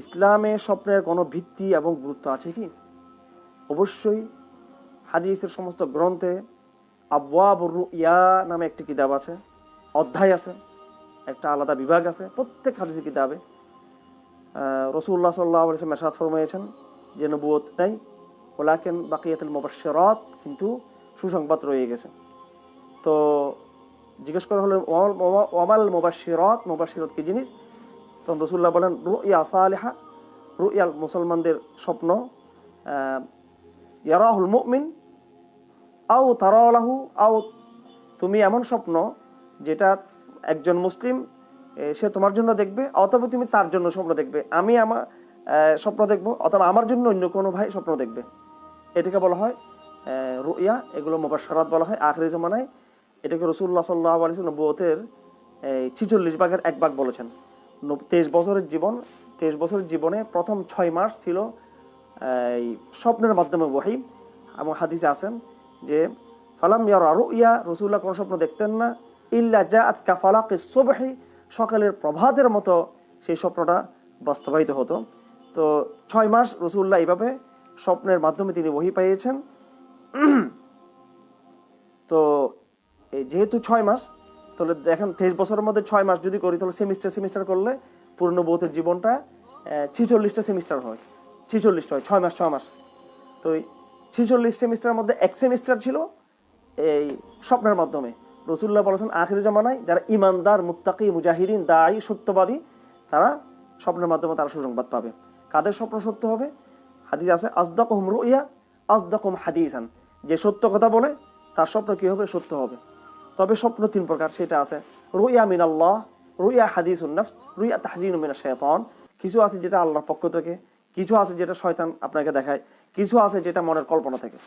ইসলামে স্বপ্নের কোনো ভিত্তি এবং গুরুত্ব আছে কি? অবশ্যই হাদিসের সমস্ত গ্রন্থে আবওয়াব ইয়া নামে একটি কিতাব আছে, অধ্যায় আছে, একটা আলাদা বিভাগ আছে, প্রত্যেক হাদিসি কিতাবে রসুল্লাহ সাল্লাহ আলিয়া মেসাদ ফরমাইয়েছেন যে নবুয়ত নেই, ওলাকেন বাকিয়াতুল মুবাশশিরাত, কিন্তু সুসংবাদ রয়ে গেছে। তো জিজ্ঞেস করা হলো ওয়ামাল মুবাশশিরাত মুবাশশিরাত কি জিনিস? তখন রসুল্লাহ বলেন রুইয়া সালেহা রুইয়াল মুসলমানদের স্বপ্ন ইয়ারাহুল মুমিন, আও তারালাহু আও তুমি এমন স্বপ্ন যেটা একজন মুসলিম সে তোমার জন্য দেখবে, অথবা তুমি তার জন্য স্বপ্ন দেখবে। আমি আমার স্বপ্ন দেখব, অথবা আমার জন্য অন্য কোনো ভাই স্বপ্ন দেখবে। এটাকে বলা হয় রুইয়া এগুলো মোবাশারাত বলা হয়। আখরি জমানায় এটাকে রসুল্লাহ সাল্লাহ আলী নব্বতের ছিচল্লিশ ভাগের এক ভাগ বলেছেন। তেইশ বছরের জীবন, তেইশ বছরের জীবনে প্রথম ছয় মাস ছিল এই স্বপ্নের মাধ্যমে বহি এবং হাদিসে আছেন যে, ফালাম ইয়ার আরও ইয়া রসুল্লাহ কোনো স্বপ্ন দেখতেন না, ইল্লা যা আতকা ফালাকে সোবহি। সকালের প্রভাতের মতো সেই স্বপ্নটা বাস্তবায়িত হতো। তো ছয় মাস রসুল্লাহ এইভাবে স্বপ্নের মাধ্যমে তিনি বহি পাইয়েছেন। তো যেহেতু ছয় মাস তাহলে দেখেন তেইশ বছরের মধ্যে ছয় মাস যদি করি, তাহলে সেমিস্টার সেমিস্টার করলে পূর্ণ বৌদ্ধের জীবনটা ছিচল্লিশটা সেমিস্টার হয়। ছিচল্লিশটা হয়, ছয় মাস ছয় মাস। তো ছিচল্লিশ সেমিস্টারের মধ্যে এক সেমিস্টার ছিল এই স্বপ্নের মাধ্যমে। রসুল্লাহ বলেছেন, আখির জামানায় যারা ইমানদার মুত্তাকি, মুজাহিদিন, দায়ী, সত্যবাদী, তারা স্বপ্নের মাধ্যমে তারা সুসংবাদ পাবে। কাদের স্বপ্ন সত্য হবে? হাদিস আছে আজদক হুমরু ইয়া আজদক হাদিসান। যে সত্য কথা বলে, তার স্বপ্ন কী হবে? সত্য হবে। তবে স্বপ্ন তিন প্রকার, সেটা আছে, রুইয়া মিন আল্লাহ রুইয়া হাদিস উন্নফ রুইয়া তাহজিন মিনা শেতন কিছু আছে যেটা আল্লাহর পক্ষ থেকে, কিছু আছে যেটা শয়তান আপনাকে দেখায়, কিছু আছে যেটা মনের কল্পনা থেকে।